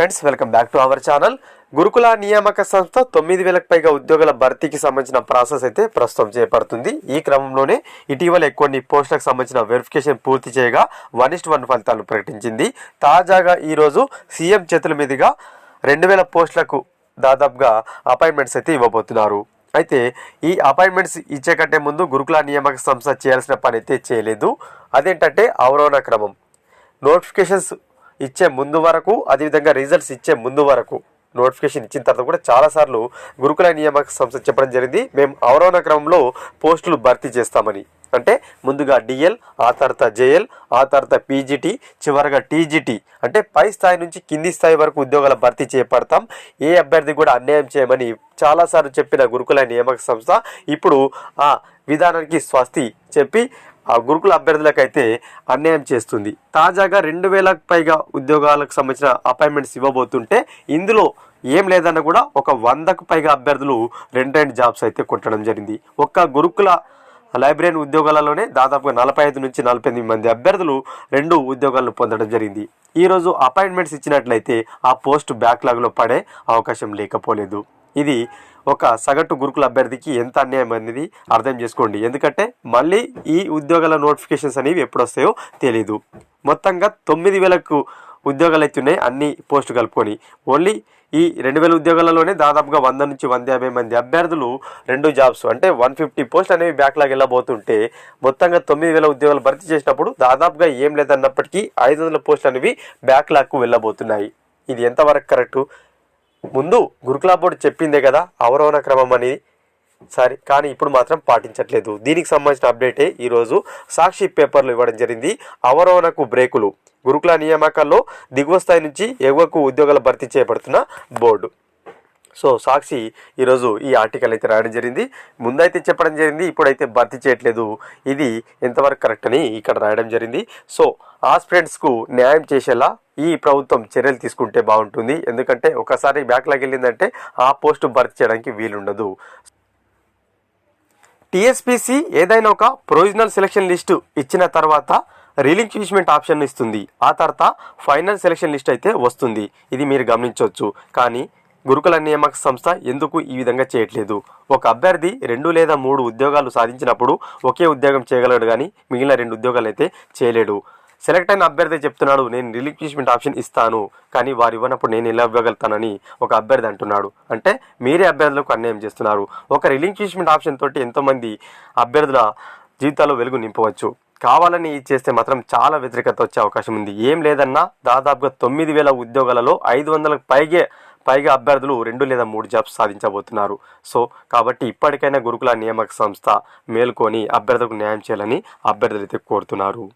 Friends welcome back to our channel గురుకుల నియామక సంస్థ తొమ్మిది వేలకు పైగా ఉద్యోగుల భర్తీకి సంబంధించిన ప్రాసెస్ అయితే ప్రస్తుతం చేపడుతుంది. ఈ క్రమంలోనే ఇటీవల కొన్ని పోస్టులకు సంబంధించిన వెరిఫికేషన్ పూర్తి చేయగా వన్ ఇస్ట్ వన్ ఫలితాలను ప్రకటించింది. తాజాగా ఈరోజు సీఎం చేతుల మీదుగా రెండు వేల పోస్టులకు దాదాపుగా అపాయింట్మెంట్స్ అయితే ఇవ్వబోతున్నారు. అయితే ఈ అపాయింట్మెంట్స్ ఇచ్చే కంటే ముందు గురుకుల నియామక సంస్థ చేయాల్సిన పని అయితే చేయలేదు. అదేంటంటే అవరోహణ క్రమం. నోటిఫికేషన్స్ ఇచ్చే ముందు వరకు అదేవిధంగా రిజల్ట్స్ ఇచ్చే ముందు వరకు నోటిఫికేషన్ ఇచ్చిన తర్వాత కూడా చాలాసార్లు గురుకుల నియామక సంస్థ చెప్పడం జరిగింది. మేము అవరోహణ క్రమంలో పోస్టులు భర్తీ చేస్తామని. అంటే ముందుగా డిఎల్ ఆ తర్వాత జేఎల్ ఆ తర్వాత పీజీటీ చివరగా టీజీటీ అంటే పై స్థాయి నుంచి కింది స్థాయి వరకు ఉద్యోగాల భర్తీ చేపడతాం. ఏ అభ్యర్థి కూడా అన్యాయం చేయమని చాలాసార్లు చెప్పిన గురుకుల నియామక సంస్థ ఇప్పుడు ఆ విధానానికి స్వస్తి చెప్పి ఆ గురుకుల అభ్యర్థులకైతే అన్యాయం చేస్తుంది. తాజాగా రెండు వేలకు పైగా ఉద్యోగాలకు సంబంధించిన అపాయింట్మెంట్స్ ఇవ్వబోతుంటే ఇందులో ఏం లేదన్న కూడా ఒక వందకు పైగా అభ్యర్థులు రెండు రెండు జాబ్స్ అయితే కొట్టడం జరిగింది. ఒక్క గురుకుల లైబ్రరీ ఉద్యోగాలలోనే దాదాపుగా నలభై ఐదు నుంచి నలభై ఎనిమిది మంది అభ్యర్థులు రెండు ఉద్యోగాలను పొందడం జరిగింది. ఈరోజు అపాయింట్మెంట్స్ ఇచ్చినట్లయితే ఆ పోస్ట్ బ్యాక్లాగ్లో పడే అవకాశం లేకపోలేదు. ఇది ఒక సగటు గురుకుల అభ్యర్థికి ఎంత అన్యాయం అనేది అర్థం చేసుకోండి. ఎందుకంటే మళ్ళీ ఈ ఉద్యోగాల నోటిఫికేషన్స్ అనేవి ఎప్పుడు వస్తాయో తెలీదు. మొత్తంగా తొమ్మిది వేలకు ఉద్యోగాలు అయితే ఉన్నాయి అన్ని పోస్టు కలుపుకొని. ఓన్లీ ఈ రెండు వేల ఉద్యోగాలలోనే దాదాపుగా వంద నుంచి వంద యాభై మంది అభ్యర్థులు రెండు జాబ్స్ అంటే వన్ ఫిఫ్టీ పోస్ట్ అనేవి బ్యాక్లాగ్ వెళ్ళబోతుంటే మొత్తంగా తొమ్మిది వేల ఉద్యోగాలు భర్తీ చేసినప్పుడు దాదాపుగా ఏం లేదన్నప్పటికీ ఐదు వందల పోస్టులు అనేవి బ్యాక్లాగ్కు వెళ్ళబోతున్నాయి. ఇది ఎంతవరకు కరెక్టు? ముందు గురుకుల బోర్డు చెప్పిందే కదా అవరోహణ క్రమం అనేది. సరే కానీ ఇప్పుడు మాత్రం పాటించట్లేదు. దీనికి సంబంధించిన అప్డేటే ఈరోజు సాక్షి పేపర్లు ఇవ్వడం జరిగింది. అవరోహణకు బ్రేకులు. గురుకుల నియామకాల్లో దిగువ స్థాయి నుంచి ఎగువకు ఉద్యోగాల భర్తీ చేయబడుతున్న బోర్డు. సో సాక్షి ఈరోజు ఈ ఆర్టికల్ అయితే రాయడం జరిగింది. ముందైతే చెప్పడం జరిగింది ఇప్పుడైతే భర్తీ చేయట్లేదు. ఇది ఎంతవరకు కరెక్ట్ అని ఇక్కడ రాయడం జరిగింది. సో ఆస్పిరెంట్స్కు న్యాయం చేసేలా ఈ ప్రభుత్వం చర్యలు తీసుకుంటే బాగుంటుంది. ఎందుకంటే ఒకసారి బ్యాక్లాగ్ వెళ్ళిందంటే ఆ పోస్టు భర్తీ చేయడానికి వీలుండదు. టీఎస్పీసీ ఏదైనా ఒక ప్రొవిజనల్ సెలక్షన్ లిస్టు ఇచ్చిన తర్వాత రిలింక్విష్మెంట్ ఆప్షన్ ఇస్తుంది. ఆ తర్వాత ఫైనల్ సెలక్షన్ లిస్ట్ అయితే వస్తుంది. ఇది మీరు గమనించవచ్చు. కానీ గురుకుల నియామక సంస్థ ఎందుకు ఈ విధంగా చేయట్లేదు? ఒక అభ్యర్థి రెండు లేదా మూడు ఉద్యోగాలు సాధించినప్పుడు ఒకే ఉద్యోగం చేయగలడు కానీ మిగిలిన రెండు ఉద్యోగాలు అయితే చేయలేడు. సెలెక్ట్ అయిన అభ్యర్థి చెప్తున్నాడు నేను రిలీక్విష్మెంట్ ఆప్షన్ ఇస్తాను కానీ వారు ఇవ్వనప్పుడు నేను ఎలా ఇవ్వగలుగుతానని ఒక అభ్యర్థి అంటున్నాడు. అంటే మీరే అభ్యర్థులకు అన్యాయం చేస్తున్నారు. ఒక రిలీక్విష్మెంట్ ఆప్షన్ తోటి ఎంతోమంది అభ్యర్థుల జీవితాల్లో వెలుగు నింపవచ్చు. కావాలని ఇది చేస్తే మాత్రం చాలా వ్యతిరేకత వచ్చే అవకాశం ఉంది. ఏం లేదన్నా దాదాపుగా తొమ్మిది వేల ఉద్యోగాలలో ఐదు వందలకు పైగే పైగా అభ్యర్థులు రెండు లేదా మూడు జాబ్స్ సాధించబోతున్నారు. సో కాబట్టి ఇప్పటికైనా గురుకుల నియామక సంస్థ మేల్కొని అభ్యర్థులకు న్యాయం చేయాలని అభ్యర్థులు అయితే కోరుతున్నారు.